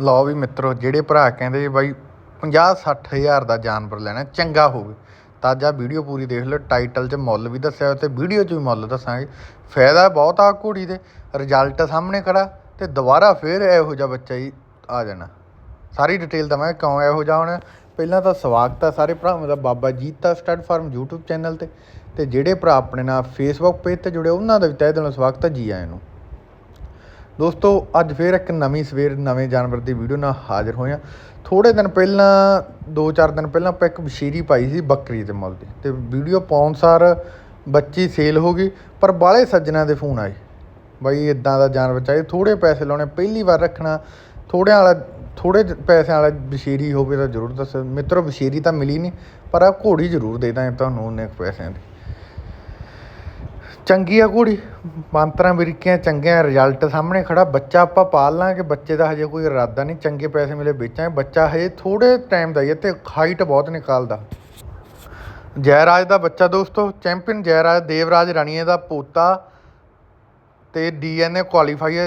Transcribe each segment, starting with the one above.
ਲਓ ਵੀ ਮਿੱਤਰੋ, ਜਿਹੜੇ ਭਰਾ ਕਹਿੰਦੇ ਜੀ ਬਾਈ 50 ਹਜ਼ਾਰ ਦਾ ਜਾਨਵਰ ਲੈਣਾ, ਚੰਗਾ ਹੋਵੇ। ਤਾਂ ਅੱਜ ਵੀਡੀਓ ਪੂਰੀ ਦੇਖ ਲਓ ਟਾਈਟਲ 'ਚ ਮੁੱਲ ਵੀ ਦੱਸਿਆ ਹੋਇਆ ਤੇ ਵੀਡੀਓ 'ਚ ਵੀ ਮੁੱਲ ਦੱਸਾਂਗੇ। ਫਾਇਦਾ ਬਹੁਤ ਆ ਘੋੜੀ ਦੇ ਰਿਜ਼ਲਟ ਸਾਹਮਣੇ ਖੜਾ ਤੇ ਦੁਬਾਰਾ ਫੇਰ ਇਹੋ ਜਿਹਾ ਬੱਚਾ ਹੀ ਆ ਜਾਣਾ। ਸਾਰੀ ਡਿਟੇਲ ਦਵਾਂਗੇ ਕਿਉਂ ਇਹੋ ਜਿਹਾ ਹੋਣਾ। ਪਹਿਲਾਂ ਤਾਂ ਸਵਾਗਤ ਆ ਸਾਰੇ ਭਰਾਵਾਂ ਦਾ, Baba Jeeta stud farm YouTube channel ਤੇ। ਤੇ ਜਿਹੜੇ ਭਰਾ ਆਪਣੇ ਨਾਲ Facebook ਪੇਜ ਤੇ ਜੁੜੇ, ਉਹਨਾਂ ਦਾ ਵੀ ਤਹਿ ਦਿਲੋਂ ਸਵਾਗਤ ਹੈ ਜੀ ਆਇਆਂ ਨੂੰ। ਦੋਸਤੋ, ਅੱਜ ਫੇਰ ਇੱਕ ਨਵੀਂ ਸਵੇਰ ਨਵੇਂ ਜਾਨਵਰ ਦੀ ਵੀਡੀਓ ਨਾਲ ਹਾਜ਼ਰ ਹੋਏ ਹਾਂ। ਥੋੜੇ ਦਿਨ ਪਹਿਲਾਂ 2-4 ਦਿਨ ਪਹਿਲਾਂ ਆਪਾਂ ਇੱਕ ਬਸ਼ੀਰੀ ਪਾਈ ਸੀ ਬੱਕਰੀ ਦੇ ਮੁੱਲ ਦੀ। ਤੇ ਵੀਡੀਓ ਪਾਉਣ ਸਾਰ ਬੱਚੀ ਸੇਲ ਹੋ ਗਈ, ਪਰ ਬਾਲੇ ਸੱਜਣਾ ਦੇ ਫੋਨ ਆਏ। ਬਾਈ ਇਦਾਂ ਦਾ ਜਾਨਵਰ ਚਾਹੀਦਾ ਥੋੜੇ ਪੈਸੇ ਲਾਉਣੇ, ਪਹਿਲੀ ਵਾਰ ਰੱਖਣਾ। ਥੋੜਿਆਂ ਵਾਲਾ ਥੋੜੇ ਜਿਹੇ ਪੈਸਿਆਂ ਵਾਲਾ ਬਸ਼ੀਰੀ ਹੋਵੇ ਤਾਂ ਜ਼ਰੂਰ ਦੱਸੋ। ਮਿੱਤਰੋ ਬਸ਼ੀਰੀ ਤਾਂ ਮਿਲੀ ਨਹੀਂ, ਪਰ ਆ ਘੋੜੀ ਜ਼ਰੂਰ ਦੇ ਦਾਂਗੇ ਤੁਹਾਨੂੰ ਉਹਨੇ ਕੁ ਪੈਸਿਆਂ ਦੀ। ਚੰਗੀ ਆ ਘੋੜੀ। ਮੰਤਰਾਂ ਬਿਰਕੀਆਂ ਚੰਗਿਆਂ ਰਿਜ਼ਲਟ ਸਾਹਮਣੇ ਖੜਾ। ਬੱਚਾ ਆਪਾਂ ਪਾਲ ਲਾਂਗੇ, ਬੱਚੇ ਦਾ ਹਜੇ ਕੋਈ ਇਰਾਦਾ ਨਹੀਂ। ਚੰਗੇ ਪੈਸੇ ਮਿਲੇ ਵੇਚਾਂ ਬੱਚਾ ਹਜੇ ਥੋੜੇ ਟਾਈਮ ਦਾ ਹੀ ਹੈ ਤੇ ਹਾਈਟ ਬਹੁਤ ਨਿਕਾਲਦਾ। ਜੈਰਾਜ ਦਾ ਬੱਚਾ ਦੋਸਤੋ ਚੈਂਪੀਅਨ ਜੈਰਾਜ, ਦੇਵਰਾਜ ਰਾਣੀਏ ਦਾ ਪੋਤਾ ਤੇ ਡੀਐਨਏ ਕੁਆਲੀਫਾਈ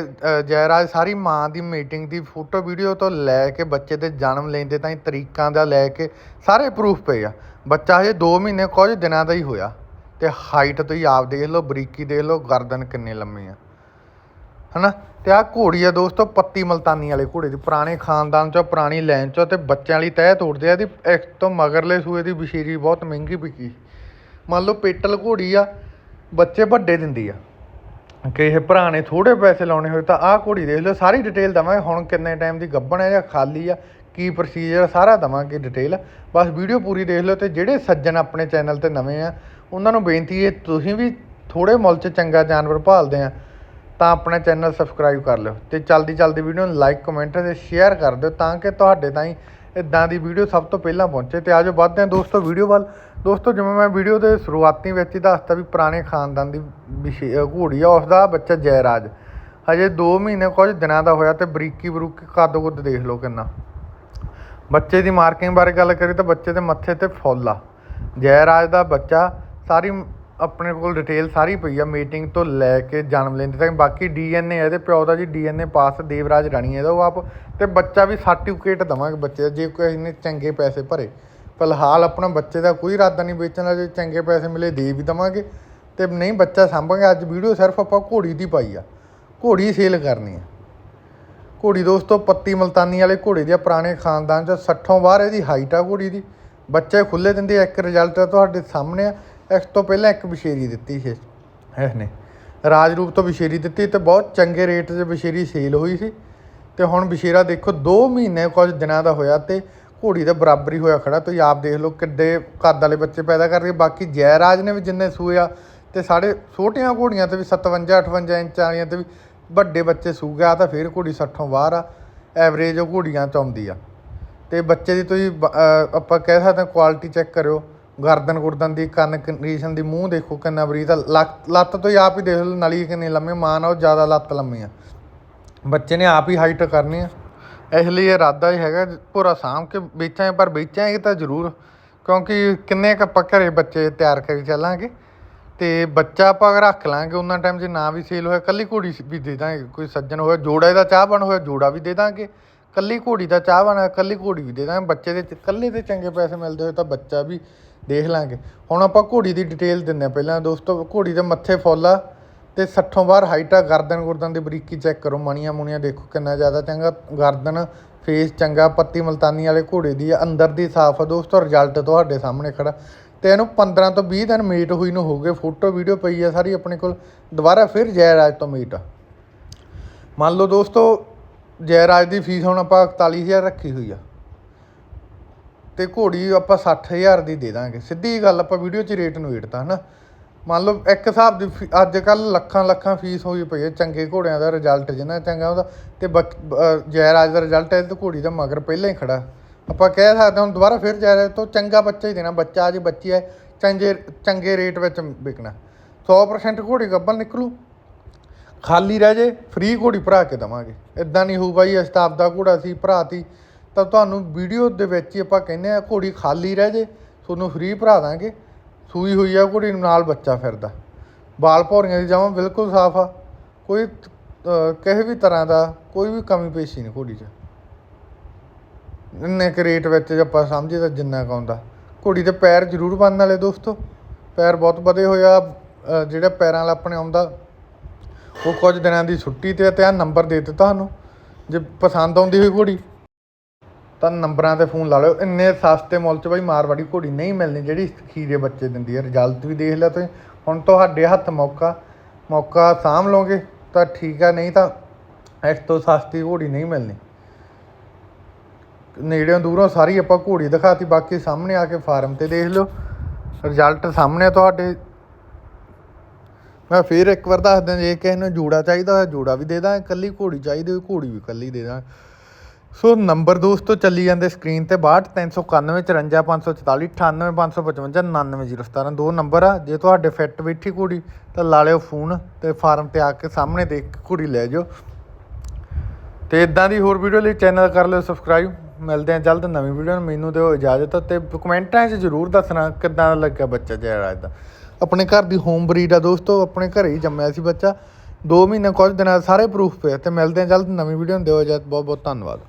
ਜੈਰਾਜ ਸਾਰੀ ਮਾਂ ਦੀ ਮੀਟਿੰਗ ਦੀ ਫੋਟੋ ਵੀਡੀਓ ਤੋਂ ਲੈ ਕੇ ਬੱਚੇ ਦੇ ਜਨਮ ਲੈਂਦੇ ਤਾਈਂ ਤਰੀਕਾਂ ਦਾ ਲੈ ਕੇ ਸਾਰੇ ਪ੍ਰੂਫ ਪਏ ਆ। ਬੱਚਾ ਹਜੇ 2 ਮਹੀਨੇ ਕੁਝ ਦਿਨਾਂ ਦਾ ਹੀ ਹੋਇਆ। ਤੇ ਹਾਈਟ ਤੁਸੀਂ ਆਪ ਦੇਖ ਲਓ, ਬਰੀਕੀ ਦੇਖ ਲਓ, ਗਰਦਨ ਕਿੰਨੀ ਲੰਮੀ ਆ। ਹਨਾ? ਤੇ ਆ ਘੋੜੀ ਆ ਦੋਸਤੋ, ਪੱਤੀ ਮਲਤਾਨੀ ਵਾਲੇ ਘੋੜੇ ਦੀ। ਪੁਰਾਣੇ ਖਾਨਦਾਨ ਚੋਂ, ਪੁਰਾਣੀ ਲਾਈਨ ਚੋਂ ਤੇ ਬੱਚਿਆਂ ਲਈ ਤਹਿ ਤੋੜਦੇ ਆ ਇਹਦੀ ਇੱਕ ਤੋਂ ਮਗਰਲੇ ਸੂਏ ਦੀ ਬਸ਼ੀਰੀ ਬਹੁਤ ਮਹਿੰਗੀ ਵਿਕੀ। ਮੰਨ ਲਓ ਪੇਟਲ ਘੋੜੀ ਆ, ਬੱਚੇ ਵੱਡੇ ਦਿੰਦੀ ਆ। ਕਿਸੇ ਭਰਾ ਨੇ ਥੋੜੇ ਪੈਸੇ ਲਾਉਣੇ ਹੋਏ ਤਾਂ ਆਹ ਘੋੜੀ ਦੇਖ ਲਓ, ਸਾਰੀ ਡਿਟੇਲ ਦਵਾਂਗੇ। ਹੁਣ ਕਿੰਨੇ ਟਾਈਮ ਦੀ ਗੱਭਣ ਹੈ ਜਾਂ ਖਾਲੀ ਆ, ਕੀ ਪ੍ਰੋਸੀਜਰ ਸਾਰਾ ਦਵਾਂਗੇ ਡਿਟੇਲ ਬਸ ਵੀਡੀਓ ਪੂਰੀ ਦੇਖ ਲਓ ਤੇ ਜਿਹੜੇ ਸੱਜਣ ਆਪਣੇ ਚੈਨਲ ਤੇ ਨਵੇਂ ਆ ਉਹਨਾਂ ਨੂੰ ਬੇਨਤੀ ਹੈ, ਤੁਸੀਂ ਵੀ ਥੋੜੇ ਮੁੱਲ 'ਚ ਚੰਗਾ ਜਾਨਵਰ ਭਾਲਦੇ ਆ, ਤਾਂ ਆਪਣਾ ਚੈਨਲ ਸਬਸਕ੍ਰਾਈਬ ਕਰ ਲਿਓ ਤੇ ਚਲਦੀ ਚਲਦੀ ਵੀਡੀਓ ਨੂੰ ਲਾਈਕ ਕਮੈਂਟ ਤੇ ਸ਼ੇਅਰ ਕਰ ਦਿਓ ਤਾਂ ਕਿ ਤੁਹਾਡੇ ਤਾਈਂ ਇਦਾਂ ਦੀ ਵੀਡੀਓ ਸਭ ਤੋਂ ਪਹਿਲਾਂ ਪਹੁੰਚੇ ਤੇ ਆਜੋ ਵੱਧਦੇ ਹਾਂ ਦੋਸਤੋ ਵੀਡੀਓ ਵੱਲ। ਦੋਸਤੋ ਜਿਵੇਂ ਮੈਂ ਵੀਡੀਓ ਦੇ ਸ਼ੁਰੂਆਤੀ ਵਿੱਚ ਹੀ ਦੱਸਤਾ ਵੀ ਪੁਰਾਣੇ ਖਾਨਦਾਨ ਦੀ ਵਿਸ਼ੇ- ਘੋੜੀ ਆ ਉਸ ਦਾ ਬੱਚਾ ਜੈਰਾਜ। ਹਜੇ 2 ਮਹੀਨੇ ਕੁਝ ਦਿਨਾਂ ਦਾ ਹੋਇਆ ਤੇ ਬਰੀਕੀ ਬਰੂਕੀ ਕੱਦ ਕੁੱਦ ਦੇਖ ਲਓ ਕਿੰਨਾ। ਬੱਚੇ ਦੀ ਮਾਰਕਿੰਗ ਬਾਰੇ ਗੱਲ ਕਰੀ ਤਾਂ ਬੱਚੇ ਦੇ ਮੱਥੇ ਤੇ ਫੁੱਲ ਆ। ਜੈਰਾਜ ਦਾ ਬੱਚਾ ਸਾਰੀ ਆਪਣੇ ਕੋਲ ਡਿਟੇਲ ਸਾਰੀ ਪਈ ਆ ਮੀਟਿੰਗ ਤੋਂ ਲੈ ਕੇ ਜਨਮ ਲੈਂਦੇ ਤੱਕ। ਬਾਕੀ ਡੀਐਨਏ ਇਹਦੇ, ਪਿਓ ਦਾ ਜੀ ਡੀਐਨਏ ਪਾਸ, ਦੇਵਰਾਜ ਰਾਣੀ ਇਹਦਾ ਉਹ ਆਪ। ਤੇ ਬੱਚਾ ਵੀ ਸਰਟੀਫਿਕੇਟ ਦਵਾਂਗੇ ਬੱਚੇ ਦਾ, ਜੇ ਕੋਈ ਇਹਨੇ ਚੰਗੇ ਪੈਸੇ ਭਰੇ। ਫਿਲਹਾਲ ਆਪਣਾ ਬੱਚੇ ਦਾ ਕੋਈ ਇਰਾਦਾ ਨਹੀਂ ਵੇਚਣ ਦਾ, ਜੇ ਚੰਗੇ ਪੈਸੇ ਮਿਲੇ ਦੇ ਵੀ ਦਵਾਂਗੇ। ਤੇ ਨਹੀਂ ਬੱਚਾ ਸਾਂਭਾਂਗੇ, ਅੱਜ ਵੀਡੀਓ ਸਿਰਫ ਆਪਾਂ ਘੋੜੀ ਦੀ ਪਾਈ ਆ। ਘੋੜੀ ਸੇਲ ਕਰਨੀ ਆ। ਘੋੜੀ ਦੋਸਤੋ, ਪੱਤੀ ਮਲਤਾਨੀ ਵਾਲੇ ਘੋੜੇ ਦੇ ਪੁਰਾਣੇ ਖਾਨਦਾਨ ਚ 60ੋਂ ਬਾਹਰ ਇਹਦੀ ਹਾਈਟ ਆ ਘੋੜੀ ਦੀ। ਬੱਚੇ ਖੁੱਲੇ ਦਿੰਦੇ ਇੱਕ ਰਿਜ਼ਲਟ ਤੁਹਾਡੇ ਸਾਹਮਣੇ ਆ। ਇਸ ਤੋਂ ਪਹਿਲਾਂ ਇੱਕ ਬਸ਼ੇਰੀ ਦਿੱਤੀ ਸੀ ਇਸਨੇ ਰਾਜ ਰੂਪ ਤੋਂ ਬਸ਼ੇਰੀ ਦਿੱਤੀ ਤੇ ਬਹੁਤ ਚੰਗੇ ਰੇਟ 'ਤੇ ਬਸ਼ੇਰੀ ਸੇਲ ਹੋਈ ਸੀ। ਤੇ ਹੁਣ ਬਸ਼ੇਰਾ ਦੇਖੋ 2 ਮਹੀਨੇ ਕੁਝ ਦਿਨਾਂ ਦਾ ਹੋਇਆ ਤੇ ਘੋੜੀ ਦੇ ਬਰਾਬਰ ਹੀ ਹੋਇਆ ਖੜਾ। ਤੁਸੀਂ ਆਪ ਦੇਖ ਲਓ ਕਿੱਡੇ ਕੱਦ ਵਾਲੇ ਬੱਚੇ ਪੈਦਾ ਕਰ ਰਹੀ। ਹੈ ਬਾਕੀ ਜੈਰਾਜ ਨੇ ਵੀ ਜਿੰਨੇ ਸੂਏ ਆ ਤੇ ਸਾਡੇ ਛੋਟੀਆਂ ਘੋੜੀਆਂ ਤੇ ਵੀ 57 58 ਇੰਚ ਵਾਲੀਆਂ ਤੇ ਵੀ ਵੱਡੇ ਬੱਚੇ ਸੂਗਾ ਤਾਂ ਫਿਰ ਘੋੜੀ 60ੋਂ ਬਾਹਰ ਆ। ਐਵਰੇਜ ਉਹ ਘੋੜੀਆਂ ਚ ਆਉਂਦੀ ਆ। ਤੇ ਬੱਚੇ ਦੀ ਤੁਸੀਂ ਬ- ਆਪਾਂ ਕਹਿ ਸਕਦੇ ਹਾਂ ਕੁਆਲਿਟੀ ਚੈੱਕ ਕਰਿਓ। ਗਰਦਨ ਗੁਰਦਨ ਦੀ, ਕੰਨ ਕੰਡੀਸ਼ਨ ਦੀ, ਮੂੰਹ ਦੇਖੋ ਕਿੰਨਾ ਬਰੀਕ ਆ। ਲੱਤ ਲੱਤ ਤੋਂ ਹੀ ਆਪ ਹੀ ਦੇਖ ਲਓ, ਨਲੀ ਕਿੰਨੀ ਲੰਮੀ ਮਾਂ ਨਾਲੋਂ ਜ਼ਿਆਦਾ ਲੱਤ ਲੰਮੀ ਆ। ਬੱਚੇ ਨੇ ਆਪ ਹੀ ਹਾਈਟ ਕਰਨੀ ਆ। ਇਸ ਲਈ ਇਰਾਦਾ ਹੀ ਹੈਗਾ ਪੂਰਾ ਸਾਂਭ ਕੇ ਵੇਚਾਂਗੇ ਪਰ ਵੇਚਾਂਗੇ ਤਾਂ ਜ਼ਰੂਰ, ਕਿਉਂਕਿ ਕਿੰਨੇ ਕੁ ਆਪਾਂ ਘਰੇ ਬੱਚੇ ਤਿਆਰ ਕਰੀ ਚੱਲਾਂਗੇ, ਤੇ ਬੱਚਾ ਆਪਾਂ ਰੱਖ ਲਾਂਗੇ, ਉਹਨਾਂ ਟਾਈਮ ਜੇ ਨਾ ਵੀ ਸੇਲ ਹੋਇਆ, ਕੱਲੀ ਘੋੜੀ ਵੀ ਦੇ ਦਾਂਗੇ, ਕੋਈ ਸੱਜਣ ਹੋਇਆ, ਜੋੜਾ ਚਾਹ ਬਣ ਹੋਇਆ, ਜੋੜਾ ਵੀ ਦੇ ਦਾਂਗੇ, ਕੱਲੀ ਘੋੜੀ ਦਾ ਚਾਹ ਬਣ ਹੋਇਆ, ਕੱਲੀ ਘੋੜੀ ਵੀ ਦੇ ਦਾਂਗੇ, ਬੱਚੇ ਦੇ ਚ- ਕੱਲੇ ਦੇ ਚੰਗੇ ਪੈਸੇ ਮਿਲਦੇ ਹੋਏ ਤਾਂ ਬੱਚਾ ਵੀ ਦੇਖ ਲਾਂਗੇ। ਹੁਣ ਆਪਾਂ ਘੋੜੀ ਦੀ ਡਿਟੇਲ ਦਿੰਦੇ ਹਾਂ ਪਹਿਲਾਂ। ਦੋਸਤੋ, ਘੋੜੀ ਦੇ ਮੱਥੇ ਫੁੱਲ ਆ ਤੇ 60ੋਂ ਬਾਹਰ ਹਾਈਟ ਆ। ਗਰਦਨ ਗੁਰਦਨ ਦੀ ਬਰੀਕੀ ਚੈੱਕ ਕਰੋ। ਮਣੀਆਂ ਮੁਣੀਆਂ ਦੇਖੋ ਕਿੰਨਾ ਜ਼ਿਆਦਾ ਚੰਗਾ ਗਰਦਨ ਫੇਸ ਚੰਗਾ, ਪੱਤੀ ਮਲਤਾਨੀ ਵਾਲੇ ਘੋੜੇ ਦੀ ਆ। ਅੰਦਰ ਦੀ ਸਾਫ਼ ਆ। ਦੋਸਤੋ ਰਿਜ਼ਲਟ ਤੁਹਾਡੇ ਸਾਹਮਣੇ ਖੜਾ। ਤੇ ਇਹਨੂੰ 15 ਤੋਂ 20 ਦਿਨ ਮੀਟ ਹੋਈ ਨੂੰ ਹੋ ਗਏ ਫੋਟੋ ਵੀਡੀਓ ਪਈ ਆ ਸਾਰੀ ਆਪਣੇ ਕੋਲ। ਦੁਬਾਰਾ ਫਿਰ ਜੈਰਾਜ ਤੋਂ ਮੀਟ ਆ। ਮੰਨ ਲਓ ਦੋਸਤੋ, ਜੈਰਾਜ ਦੀ ਫੀਸ ਹੁਣ ਆਪਾਂ 41000 ਰੱਖੀ ਹੋਈ ਆ। ਤੇ ਘੋੜੀ ਆਪਾਂ 60000 ਦੀ ਦੇ ਦਾਂਗੇ। ਸਿੱਧੀ ਗੱਲ ਆਪਾਂ ਵੀਡੀਓ 'ਚ ਰੇਟ ਨੂੰ ਵੇਟਤਾ ਹਨਾ? ਮੰਨ ਲਓ ਇੱਕ ਹਿਸਾਬ ਦੀ ਫੀ- ਅੱਜ ਕੱਲ ਲੱਖਾਂ ਲੱਖਾਂ ਫੀਸ ਹੋਈ ਪਈ ਹੈ ਚੰਗੇ ਘੋੜਿਆਂ ਦਾ ਰਿਜ਼ਲਟ ਜਿੰਨਾ ਚੰਗਾ ਉਹਦਾ ਤੇ ਬਕ- ਜੈਰਾਜ ਦਾ ਰਿਜ਼ਲਟ ਹੈ ਤੇ ਘੋੜੀ ਦਾ ਮਗਰ ਪਹਿਲਾਂ ਹੀ ਖੜਾ। ਆਪਾਂ ਕਹਿ ਸਕਦੇ ਹਾਂ ਹੁਣ ਦੁਬਾਰਾ ਫਿਰ ਜੈਰਾਜ ਤੋਂ ਚੰਗਾ ਬੱਚਾ ਹੀ ਦੇਣਾ, ਬੱਚਾ ਜੇ ਬੱਚੀ ਹੈ, ਚੰਗੇ ਚੰਗੇ ਰੇਟ ਵਿੱਚ ਵਿਕਣਾ। 100% ਘੋੜੀ ਗੱਬਲ ਨਿਕਲੂ। ਖਾਲੀ ਰਹਿ ਜੇ ਫ੍ਰੀ ਘੋੜੀ ਭਰਾ ਕੇ ਦਵਾਂਗੇ। ਇਦਾਂ ਨਹੀਂ ਹੋਊ ਬਾਈ, ਅਸ਼ਤਾਬ ਦਾ ਘੋੜਾ ਸੀ ਭਰਾਤੀ ਤਾਂ ਤੁਹਾਨੂੰ ਵੀਡੀਓ ਦੇ ਵਿੱਚ ਹੀ ਆਪਾਂ ਕਹਿੰਦੇ ਆ ਘੋੜੀ ਖਾਲੀ ਰਹਿ ਜੇ ਤੁਹਾਨੂੰ ਫ੍ਰੀ ਭਰਾ ਦਾਂਗੇ। ਸੂਈ ਹੋਈ ਆ ਘੋੜੀ ਨੂੰ ਨਾਲ ਬੱਚਾ ਫਿਰਦਾ। ਬਾਲ ਭੌਰੀਆਂ ਦੀ ਜਮਾਂ ਬਿਲਕੁਲ ਸਾਫ਼ ਆ। ਕੋਈ ਕਿਸੇ ਵੀ ਤਰ੍ਹਾਂ ਦਾ ਕੋਈ ਵੀ ਕਮੀ ਪੇਸ਼ੀ ਨਹੀਂ ਘੋੜੀ 'ਚ। ਇੰਨੇ ਕੁ ਰੇਟ ਵਿੱਚ ਜੇ ਆਪਾਂ ਸਮਝੇ ਤਾਂ ਜਿੰਨਾ ਕੁ ਆਉਂਦਾ। ਘੋੜੀ ਦੇ ਪੈਰ ਜ਼ਰੂਰ ਬਣਨ ਵਾਲੇ ਦੋਸਤੋ। ਪੈਰ ਬਹੁਤ ਵਧੇ ਹੋਇਆ ਅ, ਜਿਹੜਾ ਪੈਰਾਂ ਵਾਲਾ ਆਪਣੇ ਆਉਂਦਾ ਉਹ ਕੁਝ ਦਿਨਾਂ ਦੀ ਛੁੱਟੀ ਤੇ ਤੇ ਆ ਨੰਬਰ ਦੇ ਦਿੱਤਾ ਤੁਹਾਨੂੰ ਜੇ ਪਸੰਦ ਆਉਂਦੀ ਹੋਈ ਘੋੜੀ ਤਾਂ ਨੰਬਰਾਂ ਤੇ ਫੋਨ ਲਾ ਲਿਓ। ਇੰਨੇ ਸਸਤੇ ਮੁੱਲ 'ਚ ਬਾਈ ਮਾਰਵਾੜੀ ਘੋੜੀ ਨਹੀਂ ਮਿਲਣੀ ਜਿਹੜੀ ਖੀਰੇ ਬੱਚੇ ਦਿੰਦੀ ਹੈ ਰਿਜ਼ਲਟ ਵੀ ਦੇਖ ਲਿਆ ਤੁਸੀਂ। ਹੁਣ ਤੁਹਾਡੇ ਹੱਥ ਮੌਕਾ ਮੌਕਾ ਸਾਂਭ ਲਓਗੇ, ਤਾਂ ਠੀਕ ਆ। ਨਹੀਂ ਤਾਂ ਇਸ ਤੋਂ ਸਸਤੀ ਘੋੜੀ ਨਹੀਂ ਮਿਲਣੀ। ਨੇੜਿਓਂ ਦੂਰੋਂ ਸਾਰੀ ਆਪਾਂ ਘੋੜੀ ਦਿਖਾਤੀ, ਬਾਕੀ ਸਾਹਮਣੇ ਆ ਕੇ ਫਾਰਮ ਤੇ ਦੇਖ ਲਓ। ਰਿਜ਼ਲਟ ਸਾਹਮਣੇ ਤੁਹਾਡੇ। ਮੈਂ ਫੇਰ ਇੱਕ ਵਾਰ ਦੱਸ ਦਿਆਂ, ਜੇ ਕਿਸੇ ਨੂੰ ਜੂੜਾ ਚਾਹੀਦਾ ਹੋਇਆ ਜੂੜਾ ਵੀ ਦੇ ਦਾਂ ਇਕੱਲੀ ਘੋੜੀ ਚਾਹੀਦੀ ਹੋਈ ਘੋੜੀ ਵੀ ਇਕੱਲੀ ਦੇ ਦਾਂ ਸੋ ਨੰਬਰ ਦੋਸਤੋ ਚੱਲੀ ਜਾਂਦੇ ਸਕਰੀਨ ਤੇ 62 391 54 544 98 555 99017 ਦੋ ਨੰਬਰ ਆ, ਜੇ ਤੁਹਾਡੇ ਫਿੱਟ ਬੈਠੀ ਕੁੜੀ, ਤਾਂ ਲਾ ਲਿਓ ਫੋਨ ਤੇ ਫਾਰਮ ਤੇ ਆ ਕੇ ਸਾਹਮਣੇ ਦੇਖ ਕੁੜੀ ਲੈ ਜਾਓ। ਤੇ ਇਦਾਂ ਦੀ ਹੋਰ ਵੀਡੀਓ ਲਈ ਚੈਨਲ ਕਰ ਲਿਓ ਸਬਸਕ੍ਰਾਈਬ ਮਿਲਦੇ ਆ ਜਲਦ ਨਵੀਂ ਵੀਡੀਓ ਨਾਲ ਮੈਨੂੰ ਦਿਓ ਇਜਾਜ਼ਤ। ਤੇ ਕਮੈਂਟਾਂ 'ਚ ਜ਼ਰੂਰ ਦੱਸਣਾ ਕਿੱਦਾਂ ਦਾ ਲੱਗਿਆ ਬੱਚਾ ਜਿਹੜਾ ਇਹਦਾ ਆਪਣੇ ਘਰ ਦੀ ਹੋਮ ਬਰੀਡ ਆ ਦੋਸਤੋ, ਆਪਣੇ ਘਰੇ ਹੀ ਜੰਮਿਆ ਸੀ ਬੱਚਾ। 2 ਮਹੀਨੇ ਕੁਝ ਦਿਨਾਂ ਦੇ ਸਾਰੇ ਪ੍ਰੂਫ ਪਏ ਆ। ਤੇ ਮਿਲਦੇ ਆ ਜਲਦ ਨਵੀਂ ਵੀਡੀਓ ਨੂੰ, ਦਿਓ ਇਜਾਜ਼ਤ ਬਹੁਤ ਬਹੁਤ ਧੰਨਵਾਦ।